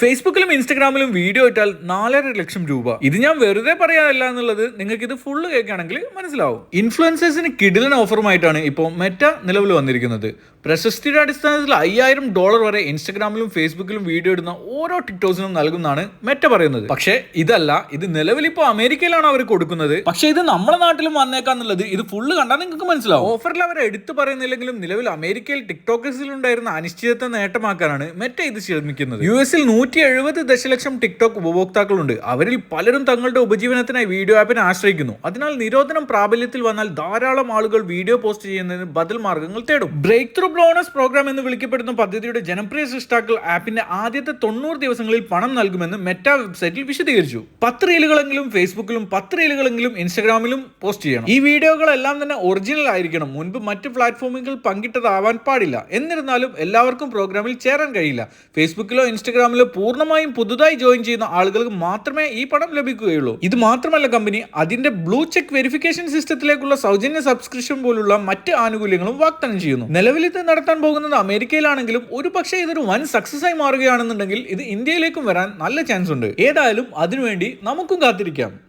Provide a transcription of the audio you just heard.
ഫേസ്ബുക്കിലും ഇൻസ്റ്റാഗ്രാമിലും വീഡിയോ ഇട്ടാൽ നാലര ലക്ഷം രൂപ. ഇത് ഞാൻ വെറുതെ പറയാനല്ല എന്നുള്ളത് നിങ്ങൾക്ക് ഇത് ഫുള്ള് കേൾക്കുകയാണെങ്കിൽ മനസ്സിലാവും. ഇൻഫ്ലുവൻസേഴ്സിന് കിടിലൻ ഓഫറുമായിട്ടാണ് ഇപ്പോൾ മെറ്റ നിലവിൽ വന്നിരിക്കുന്നത്. പ്രശസ്തിയുടെ അടിസ്ഥാനത്തിൽ അയ്യായിരം ഡോളർ വരെ ഇൻസ്റ്റാഗ്രാമിലും ഫേസ്ബുക്കിലും വീഡിയോ ഇടുന്ന ഓരോ ടിക്ടോസിനും നൽകുന്നതാണ് മെറ്റ പറയുന്നത്. പക്ഷേ ഇതല്ല ഇത് നിലവിൽ ഇപ്പോൾ അമേരിക്കയിലാണ് അവർ കൊടുക്കുന്നത്. പക്ഷേ ഇത് നമ്മുടെ നാട്ടിലും വന്നേക്കാന്നുള്ളത് ഇത് ഫുള്ള് കണ്ടാൽ നിങ്ങൾക്ക് മനസ്സിലാവും. ഓഫറിൽ അവർ എടുത്തു പറയുന്നില്ലെങ്കിലും നിലവിൽ അമേരിക്കയിൽ ടിക്ടോക്കേഴ്സിൽ ഉണ്ടായിരുന്ന അനിശ്ചിതത്വം നേട്ടമാക്കാനാണ് മെറ്റ ഇത് ശ്രമിക്കുന്നത്. യു എസിൽ എഴുപത് ദശലക്ഷം ടിക്ടോക്ക് ഉപഭോക്താക്കളുണ്ട്. അവരിൽ പലരും തങ്ങളുടെ ഉപജീവനത്തിനായി വീഡിയോ ആപ്പിനെ ആശ്രയിക്കുന്നു. അതിനാൽ നിരോധനം പ്രാബല്യത്തിൽ വന്നാൽ ധാരാളം ആളുകൾ വീഡിയോ പോസ്റ്റ് ചെയ്യുന്നതിന് ബദൽ മാർഗങ്ങൾ തേടും. ബ്രേക്ക് ത്രൂ ബ്ലോണസ് പ്രോഗ്രാം എന്ന് വിളിക്കപ്പെടുന്ന പദ്ധതിയുടെ ജനപ്രിയ സൃഷ്ടാക്കൾ ആപ്പിന്റെ ആദ്യത്തെ തൊണ്ണൂറ് ദിവസങ്ങളിൽ പണം നൽകുമെന്ന് മെറ്റ വെബ്സൈറ്റിൽ വിശദീകരിച്ചു. പത്ത് റീലുകളെങ്കിലും ഫേസ്ബുക്കിലും പത്ത് റീലുകളെങ്കിലും ഇൻസ്റ്റാഗ്രാമിലും പോസ്റ്റ് ചെയ്യണം. ഈ വീഡിയോകളെല്ലാം തന്നെ ഒറിജിനൽ ആയിരിക്കണം. മുൻപ് മറ്റ് പ്ലാറ്റ്ഫോമുകൾ പങ്കിട്ടതാവാൻ പാടില്ല. എന്നിരുന്നാലും എല്ലാവർക്കും പ്രോഗ്രാമിൽ ചേരാൻ കഴിയില്ല. ഫേസ്ബുക്കിലോ ഇൻസ്റ്റഗ്രാമിലോ പൂർണമായും പുതുതായി ജോയിൻ ചെയ്യുന്ന ആളുകൾക്ക് മാത്രമേ ഈ പണം ലഭിക്കുകയുള്ളൂ. ഇത് മാത്രമല്ല കമ്പനി അതിന്റെ ബ്ലൂ ചെക്ക് വെരിഫിക്കേഷൻ സിസ്റ്റത്തിലേക്കുള്ള സൗജന്യ സബ്സ്ക്രിപ്ഷൻ പോലുള്ള മറ്റ് ആനുകൂല്യങ്ങളും വാഗ്ദാനം ചെയ്യുന്നു. നിലവിൽ ഇത് നടത്താൻ പോകുന്നത് അമേരിക്കയിലാണെങ്കിലും ഒരു പക്ഷേ ഇതൊരു വൻ സക്സസ് ആയി മാറുകയാണെന്നുണ്ടെങ്കിൽ ഇത് ഇന്ത്യയിലേക്കും വരാൻ നല്ല ചാൻസ് ഉണ്ട്. ഏതായാലും അതിനുവേണ്ടി നമുക്കും കാത്തിരിക്കാം.